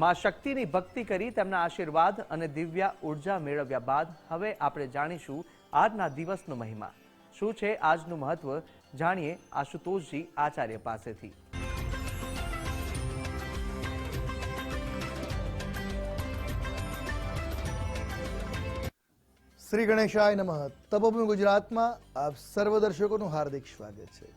માં શક્તિની ભક્તિ કરી તેમના આશીર્વાદ અને દિવ્ય ઊર્જા મેળવ્યા બાદ હવે આપણે જાણીશું આજના દિવસનો મહિમા. શું છે આજનું મહત્વ? જાણીએ આશુતોષજી આચાર્ય પાસેથી. શ્રી ગણેશાય નમઃ. તપભૂમિ ગુજરાતમાં આપ સર્વ દર્શકોનું હાર્દિક સ્વાગત છે.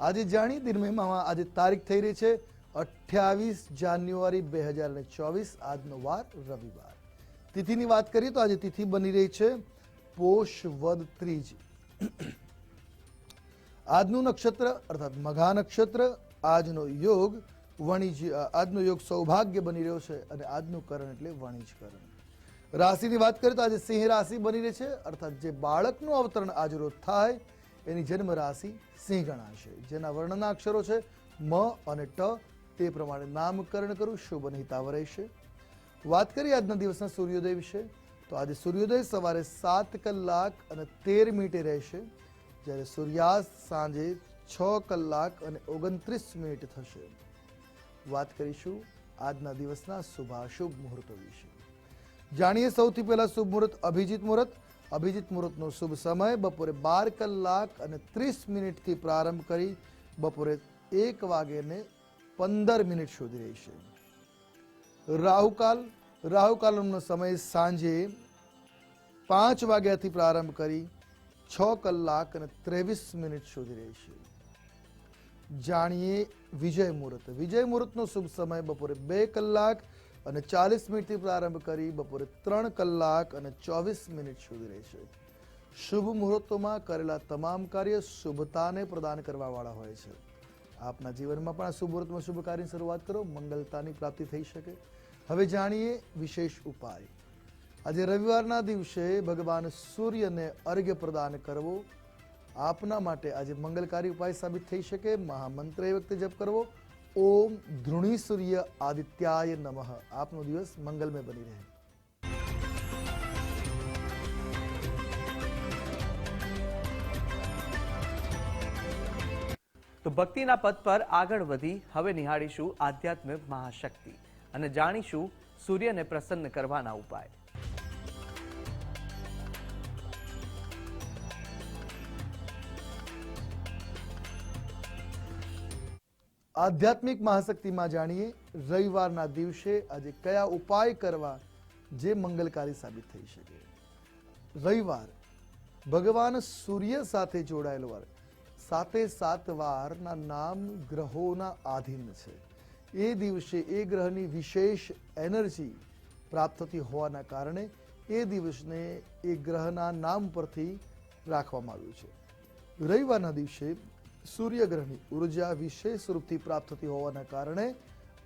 આજે જાણી દિન મહિમામાં આજે તારીખ થઈ રહી છે અઠ્યાવીસ જાન્યુઆરી બે હજાર ને ચોવીસ, આજનો વાર રવિવાર. તિથિની વાત કરીએ તો આજે તિથિ બની રહી છે પોષ વદ ત્રીજ. આજનું નક્ષત્ર, અર્થાત મઘા નક્ષત્ર, આજનો યોગ વણિજ આજનો યોગ સૌભાગ્ય બની રહ્યો છે અને આજનું કરણ એટલે વણિજ કરણ રાશિની વાત કરીએ તો આજે સિંહ રાશિ બની રહી છે, અર્થાત જે બાળકનું અવતરણ આજરોજ થાય, એની જન્મ રાશિ સિંહ ગણાશે. જેના વર્ણના અક્ષરો છે મ અને ટ તે પ્રમાણે નામકરણ કરું શુભ અને રહેશે. વાત કરીએ આજના દિવસના સૂર્યોદય વિશે, તો આજે સૂર્યોદય સવારે સાત કલાક અને તેર મિનિટે રહેશે. જ્યારે સૂર્યાસ્ત સાંજે છ કલાક અને ઓગણત્રીસ મિનિટ થશે. વાત કરીશું આજના દિવસના શુભાશુભ મુહૂર્તો વિશે. જાણીએ સૌથી પહેલા શુભ મુહૂર્ત, અભિજીત મુહૂર્ત. અભિજીત મુહૂર્તનો શુભ સમય બપોરે બાર કલાક અને ત્રીસ મિનિટથી પ્રારંભ કરી બપોરે એક વાગ્યે પંદર મિનિટ સુધી રહેશે રાહુકાલ, રાહુકાલનો સમય સાંજે પાંચ વાગ્યાથી પ્રારંભ કરી છ કલાક અને ત્રેવીસ મિનિટ સુધી રહેશે જાણીએ વિજય મુહૂર્ત. વિજય મુહૂર્તનો શુભ સમય બપોરે બે કલાક અને ચાલીસ મિનિટથી પ્રારંભ કરી બપોરે ત્રણ કલાક અને ચોવીસ મિનિટ સુધી રહેશે શુભ મુહૂર્તોમાં કરેલા તમામ કાર્ય શુભતાને પ્રદાન કરવાવાળા હોય છે. આપના જીવનમાં પણ આ શુભ શુભ કાર્યની શરૂઆત કરો, મંગલતાની પ્રાપ્તિ થઈ શકે. હવે જાણીએ વિશેષ ઉપાય. આજે રવિવારના દિવસે ભગવાન સૂર્યને અર્ઘ્ય પ્રદાન કરવો, આપના માટે આજે મંગલકારી ઉપાય સાબિત થઈ શકે. મહામંત્ર એ વખતે જપ કરવો. ઓમ ધૃણી સૂર્ય આદિત્યાય નમઃ. આપનો દિવસ મંગલમય બની રહે. તો ભક્તિના પદ પર આગળ વધી હવે નિહાળીશું આધ્યાત્મિક મહાશક્તિ અને જાણીશું સૂર્યને પ્રસન્ન કરવાના ઉપાય. આધ્યાત્મિક મહાશક્તિમાં જાણીએ, રવિવારના દિવસે આજે કયા ઉપાય કરવા જે મંગલકારી સાબિત થઈ શકે? રવિવાર ભગવાન સૂર્ય સાથે જોડાયેલો વાર સાતે સાત વારના નામ ગ્રહોના આધીન છે. એ દિવસે એ ગ્રહની વિશેષ એનર્જી પ્રાપ્ત થતી હોવાના કારણે એ દિવસને એ ગ્રહના નામ પરથી રાખવામાં આવ્યું છે. રવિવારના દિવસે સૂર્યગ્રહની ઊર્જા વિશેષ રૂપથી પ્રાપ્ત થતી હોવાના કારણે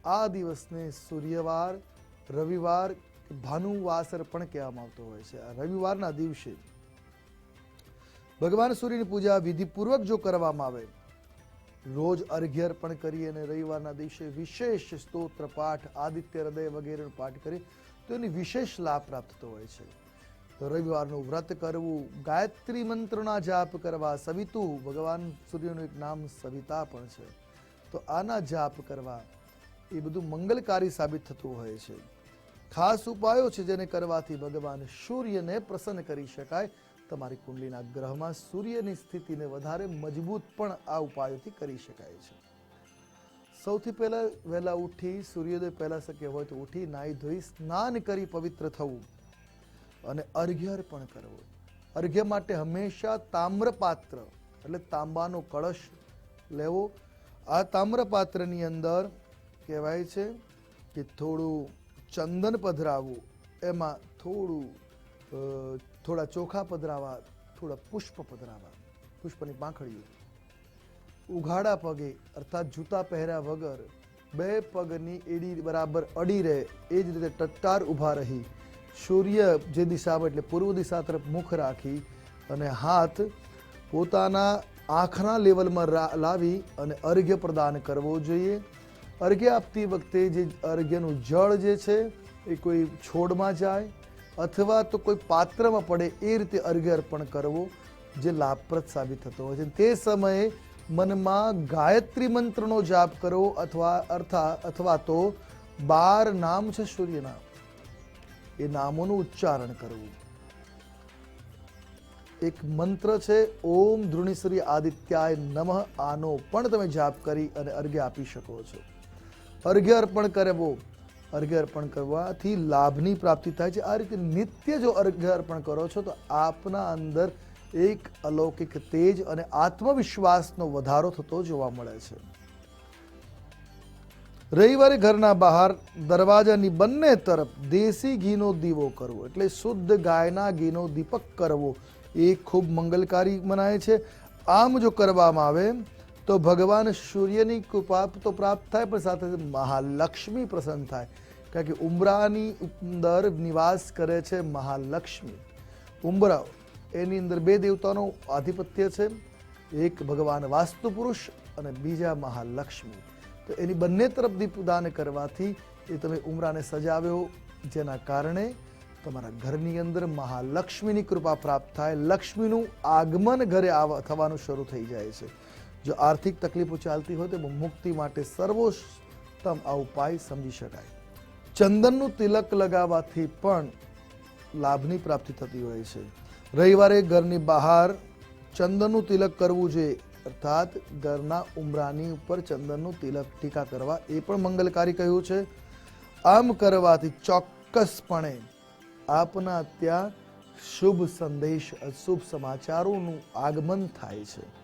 આ દિવસને સૂર્યવાર, રવિવાર ભાનુવાસર પણ કહેવામાં આવતો હોય છે. રવિવારના દિવસે ભગવાન સૂર્યની પૂજા વિધિપૂર્વક જો કરવામાં આવે, રોજ અર્ઘ્ય અર્પણ કરી અને રવિવારના દિવસે વિશેષ સ્તોત્ર, પાઠ, આદિત્ય હૃદય વગેરેનો પાઠ કરી તો એની વિશેષ લાભ પ્રાપ્ત થતો હોય છે. તો રવિવારનું વ્રત કરવું, ગાયત્રી મંત્રના જાપ કરવા, સવિતુ, ભગવાન સૂર્યનું એક નામ સવિતા પણ છે. તો આના જાપ કરવા એ બધું મંગલકારી સાબિત થતું હોય છે. ખાસ ઉપાયો છે જેને કરવાથી ભગવાન સૂર્યને પ્રસન્ન કરી શકાય તમારી કુંડલીના ગ્રહમાં સૂર્યની સ્થિતિને વધારે મજબૂત પણ આ ઉપાયોથી કરી શકાય છે. સૌથી પહેલાં વહેલા ઉઠી, સૂર્યોદય પહેલાં શક્ય હોય તો ઉઠી, નાહી ધોઈ, સ્નાન કરી પવિત્ર થવું અને અર્ઘ્ય અર્પણ કરવો. અર્ઘ્ય માટે હંમેશા તામ્રપાત્ર, એટલે તાંબાનો કળશ લેવો. આ તામ્રપાત્રની અંદર કહેવાય છે કે થોડું ચંદન પધરાવવું. એમાં થોડું થોડા ચોખા પધરાવા, થોડા પુષ્પ પધરાવા, પુષ્પની પાંખડીઓ. ઉઘાડા પગે, અર્થાત જૂતા પહેર્યા વગર, બે પગની એડી બરાબર અડી રહે, એ જ રીતે ટટ્ટાર ઊભા રહી. સૂર્ય જે દિશામાં, એટલે પૂર્વ દિશા તરફ મુખ રાખી અને હાથ પોતાના આંખના લેવલમાં લાવી અને અર્ઘ્ય પ્રદાન કરવો જોઈએ. અર્ઘ્ય આપતી વખતે જે અર્ઘ્યનું જળ જે છે, એ કોઈ છોડમાં જાય અથવા તો કોઈ પાત્રમાં પડે એ રીતે અર્ઘ્ય અર્પણ કરવો જે લાભપ્રદ સાબિત થતો હોય છે તે સમયે મનમાં ગાયત્રી મંત્રનો જાપ કરવો અથવા અર્થા અથવા તો બાર નામ છે સૂર્યના એ નામોનું ઉચ્ચારણ કરવું એક મંત્ર છે ઓમ ધૃણીશ્રી આદિત્યાય નમઃ આનો પણ તમે જાપ કરી અને અર્ઘ્ય આપી શકો છો અર્ઘ્ય અર્પણ કરવો અર્ઘ્ય અર્પણ કરવાથી લાભની પ્રાપ્તિ થાય છે. આ રીતે નિત્ય જો અર્ઘ્ય અર્પણ કરો છો, તો આપના અંદર એક અલૌકિક તેજ અને આત્મવિશ્વાસનો વધારો થતો જોવા મળે છે. રવિવારે ઘરના બહાર દરવાજાની બંને તરફ દેશી ઘીનો દીવો કરવો એટલે શુદ્ધ ગાયના ઘીનો દીપક કરવો એ ખૂબ મંગલકારી મનાય છે. આમ જો કરવામાં આવે તો ભગવાન સૂર્યની કૃપા તો પ્રાપ્ત થાય, પણ સાથે મહાલક્ષ્મી પ્રસન્ન થાય. કારણ કે ઉમરાની અંદર નિવાસ કરે છે મહાલક્ષ્મી. ઉમરા, એની અંદર બે દેવતાનો આધિપત્ય છે. એક ભગવાન વાસ્તુ પુરુષ અને બીજા મહાલક્ષ્મી. તો એની બંને તરફ દીપદાન કરવાથી એ તમે ઉમરાને સજાવ્યો, જેના કારણે તમારા ઘરની અંદર મહાલક્ષ્મીની કૃપા પ્રાપ્ત થાય. લક્ષ્મીનું આગમન ઘરે આવા, થવાનું શરૂ થઈ જાય છે. જો આર્થિક તકલીફો ચાલતી હોય તો મુક્તિ માટે સર્વોત્તમ આ ઉપાય સમજી શકાય. ચંદનનું તિલક લગાવવાથી પણ લાભની પ્રાપ્તિ થતી હોય છે. રવિવારે ઘરની બહાર ચંદનનું તિલક કરવું જોઈએ અર્થાત ઘરના ઉમરાની ઉપર ચંદનનું તિલક ટીકા કરવા એ પણ મંગલકારી કહ્યું છે. આમ કરવાથી ચોક્કસપણે આપના ત્યાં શુભ સંદેશ, અશુભ સમાચારોનું આગમન થાય છે.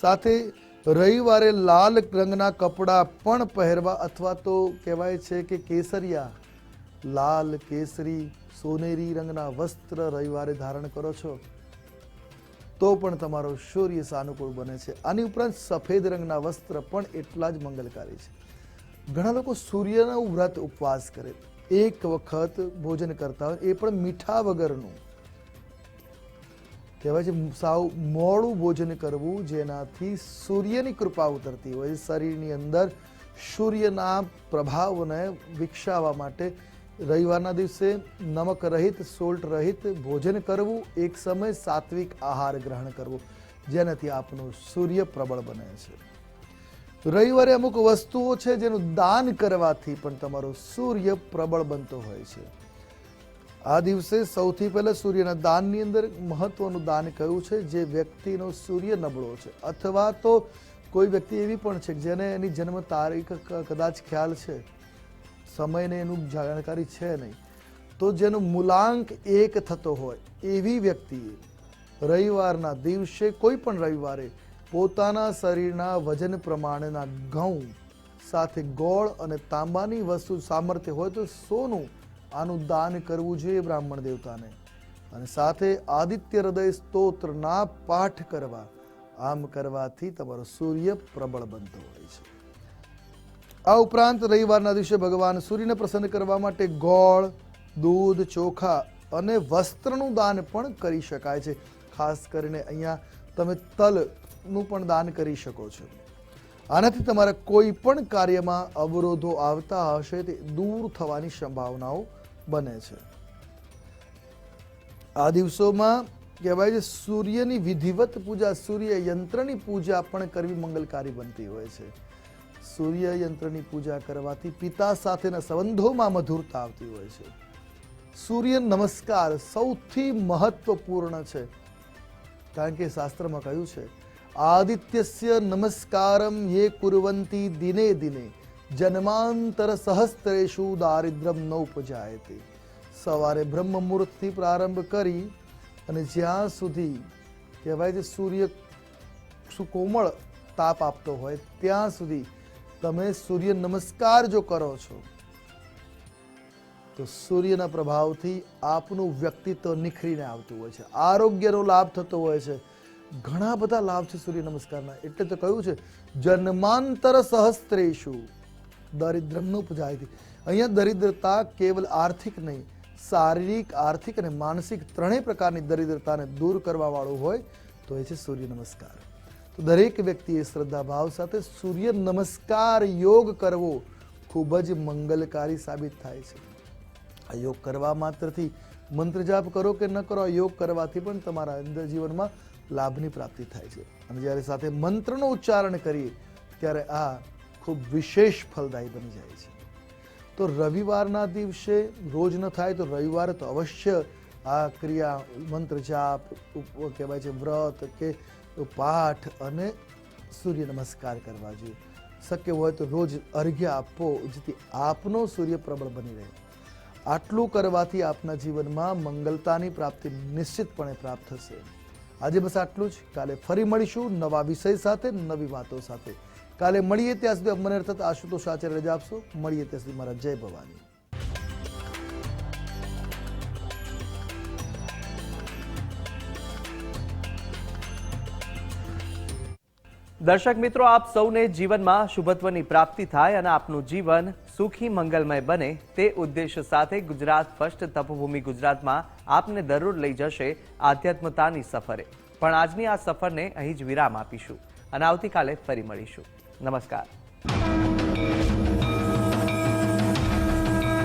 સાથે રવિવારે લાલ રંગના કપડાં પણ પહેરવા અથવા તો કહેવાય છે કે કેસરિયા, લાલ કેસરી, સોનેરી રંગના વસ્ત્ર રવિવારે ધારણ કરો છો. તો પણ તમારો સૂર્ય સાનુકૂળ બને છે. આની ઉપરાંત સફેદ રંગના વસ્ત્ર પણ એટલા જ મંગલકારી છે. ઘણા લોકો સૂર્યનો વ્રત ઉપવાસ કરે. એક વખત ભોજન કરતા હોય, એ પણ મીઠા વગરનું. કહેવાય છે, સાવ મોડું ભોજન કરવું જેનાથી સૂર્યની કૃપા ઉતરતી હોય. શરીરની અંદર સૂર્યના પ્રભાવને વિકસાવવા માટે રવિવારના દિવસે નમક રહિત, સોલ્ટ રહિત ભોજન કરવું, એક સમય સાત્વિક આહાર ગ્રહણ કરવું, જેનાથી આપનું સૂર્ય પ્રબળ બને છે. રવિવારે અમુક વસ્તુઓ છે જેનું દાન કરવાથી પણ તમારો સૂર્ય પ્રબળ બનતો હોય છે. આ દિવસે સૌથી પહેલા સૂર્યના દાનની અંદર મહત્વનું દાન કયું છે? જે વ્યક્તિનો સૂર્ય નબળો છે. અથવા તો કોઈ વ્યક્તિ એવી પણ છે જેને એની જન્મ તારીખ કદાચ ખ્યાલ છે. સમયને એનું જાણકારી છે નહીં. તો જેનો મૂલાંક એક થતો હોય, એવી વ્યક્તિએ રવિવારના દિવસે કોઈ પણ રવિવારે પોતાના શરીરના વજન પ્રમાણેના ઘઉં સાથે ગોળ અને તાંબાની વસ્તુ સામર્થ્ય હોય તો સોનું આનું દાન કરવું જોઈએ બ્રાહ્મણ દેવતાને. અને સાથે આદિત્ય હૃદય સ્તોત્રના પાઠ કરવા. આમ કરવાથી તમારો સૂર્ય પ્રબળ બનતો હોય છે. આ ઉપરાંત રવિવારના દિવસે ભગવાન સૂર્યને પ્રસન્ન કરવા માટે ગોળ, દૂધ, ચોખા અને વસ્ત્રનું દાન પણ કરી શકાય છે. ખાસ કરીને અહીંયા તમે તલનું પણ દાન કરી શકો છો. આનાથી તમારા કોઈ પણ કાર્યમાં અવરોધો આવતા હશે તે દૂર થવાની સંભાવનાઓ બને છે. આ દિવસોમાં કહેવાય છે સૂર્યની વિધિવત પૂજા, સૂર્ય યંત્રની પૂજા પણ કરવી મંગલકારી બનતી હોય છે. સૂર્ય યંત્રની પૂજા કરવાથી પિતા સાથેના સંબંધોમાં મધુરતા આવતી હોય છે. સૂર્ય નમસ્કાર સૌથી મહત્વપૂર્ણ છે. કારણ કે શાસ્ત્રમાં કહ્યું છે, આદિત્યસ્ય નમસ્કારમ યે કુરવંતી દિને દિને. જન્માંતર સહસ્ત્રેશુ દારિદ્રમ ન ઉપજાયતે. સવારે બ્રહ્મ મુહૂર્તથી પ્રારંભ કરી અને જ્યાં સુધી કહેવાય છે સૂર્ય સુકોમળ તાપ આપતો હોય, ત્યાં સુધી તમે સૂર્ય નમસ્કાર જો કરો છો, તો સૂર્યના પ્રભાવથી આપનું વ્યક્તિત્વ નિખરીને આવતું હોય છે. આરોગ્યનો લાભ થતો હોય છે. ઘણા બધા લાભ છે સૂર્ય નમસ્કારના. એટલે તો કહ્યું છે, જન્માંતર સહસ્ત્રેષુ દરિદ્રમનું પૂજાયથી અહીંયા દરિદ્રતા કેવલ આર્થિક નહીં, શારીરિક, આર્થિક અને માનસિક ત્રણેય પ્રકારની દરિદ્રતાને દૂર કરવાવાળું હોય તો એ છે સૂર્ય નમસ્કાર. તો દરેક વ્યક્તિએ શ્રદ્ધા ભાવ સાથે સૂર્ય નમસ્કાર યોગ કરવો ખૂબ જ મંગલકારી સાબિત થાય છે. આ યોગ કરવા માત્રથી મંત્ર જાપ કરો કે ન કરો યોગ કરવાથી પણ તમારા અંદર જીવનમાં લાભની પ્રાપ્તિ થાય છે. અને જ્યારે સાથે મંત્રનું ઉચ્ચારણ કરીએ, ત્યારે આ ખૂબ વિશેષ ફલદાયી બની જાય છે. તો રવિવારના દિવસે રોજ ન થાય તો રવિવારે તો અવશ્ય આ ક્રિયા, મંત્ર જાપ કહેવાય છે વ્રત કે પાઠ અને સૂર્ય નમસ્કાર કરવા જોઈએ. શક્ય હોય તો રોજ અર્ઘ્ય આપવો જેથી આપનો સૂર્ય પ્રબળ બની રહે. આટલું કરવાથી આપના જીવનમાં મંગલતાની પ્રાપ્તિ નિશ્ચિતપણે પ્રાપ્ત થશે. આજે બસ આટલું જ. કાલે ફરી મળીશું નવા વિષય સાથે, નવી વાતો સાથે. કાલે મળીએ ત્યાં સુધી મને અર્થાત આશુતોષ આચાર્ય રજા આપશો. મળીએ ત્યાં સુધી મારા જય ભવાની. દર્શક મિત્રો, આપ સૌને જીવનમાં શુભત્વની પ્રાપ્તિ થાય અને આપનું જીવન સુખી, મંગલમય બને તે ઉદ્દેશ્ય સાથે ગુજરાત ફર્સ્ટ તપભૂમિ ગુજરાતમાં આપને દરરોજ લઈ જશે આધ્યાત્મતાની સફરે. પણ આજની આ સફરને અહીં જ વિરામ આપીશું અને આવતીકાલે ફરી મળીશું. नमस्कार